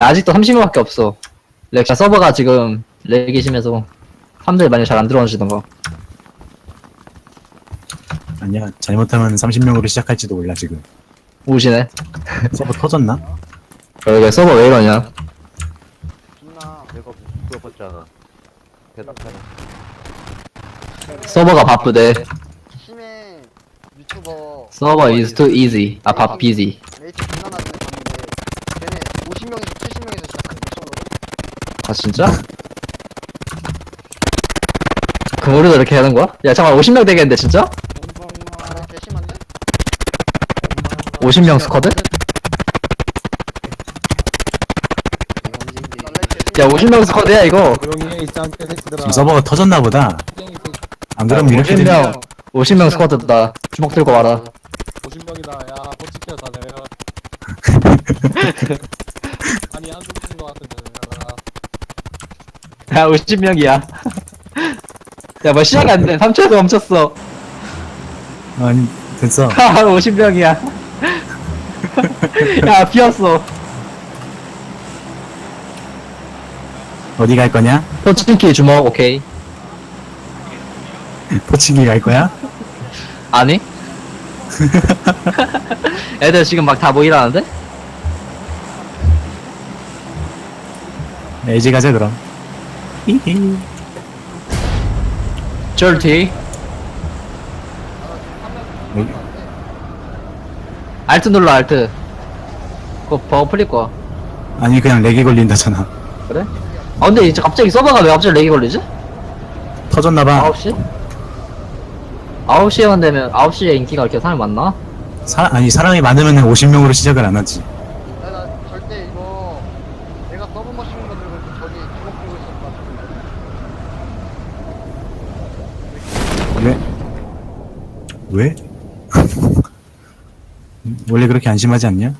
아직도 30명밖에 없어. 렉 서버가 지금 렉이 심해서 사람들이 많이 잘 안 들어오시던가. 아니야 잘못하면 30명으로 시작할지도 몰라 지금 오시네. 서버 터졌나? 그러게 서버 왜 이러냐? 신나 내가 물어봤잖아 대답하는 서버가 바쁘대. 심해 유튜버 서버 is too easy. 아, 밥 busy. 레이팅 존나 낮은데 봤는데 걔네 50명에서 70명에서 시작하는 솔로로 아, 진짜? 그 우리도 이렇게 하는 거야? 야, 잠깐 50명 되겠는데, 진짜? 아 그래 개심한데? 50명 스쿼드? 야, 50명 스쿼드야, 이거. 조용히 해, 이 짱깨 새끼들아. 지금 서버가 터졌나 보다 안 그럼 이렇게 되면 50명, 50명 스쿼드다. 주먹 들고 와라. 50명이다. 야, 버티켜 다 내려. 야, 야, 50명이야. 야, 뭐 시작이 안 돼. 3초에서 멈췄어. 아니 됐어 하, 50명이야. 야, 비었어. 어디 갈 거냐? 포치키 주먹, 오케이. 포치기 갈 거야? 아니? 애들 지금 막 다 모이라는데? LG 가자 그럼 절티. 여기, 알트 눌러, 알트. 그거 버거 풀릴 거야. 아니 그냥 렉이 걸린다잖아 그래? 아, 근데 이제 갑자기 서버가 왜 갑자기 렉이 걸리지? 터졌나봐 9시? 9시에만 되면, 9시에 인기가 이렇게 사람이 많나? 사, 아니 사람이 많으면 50명으로 시작을 안 하지 나, 나 절대 이거 내가 서브 머신거 들고 있고 저기 주먹 들고 있었다 왜? 왜? 원래 그렇게 안심하지 않냐?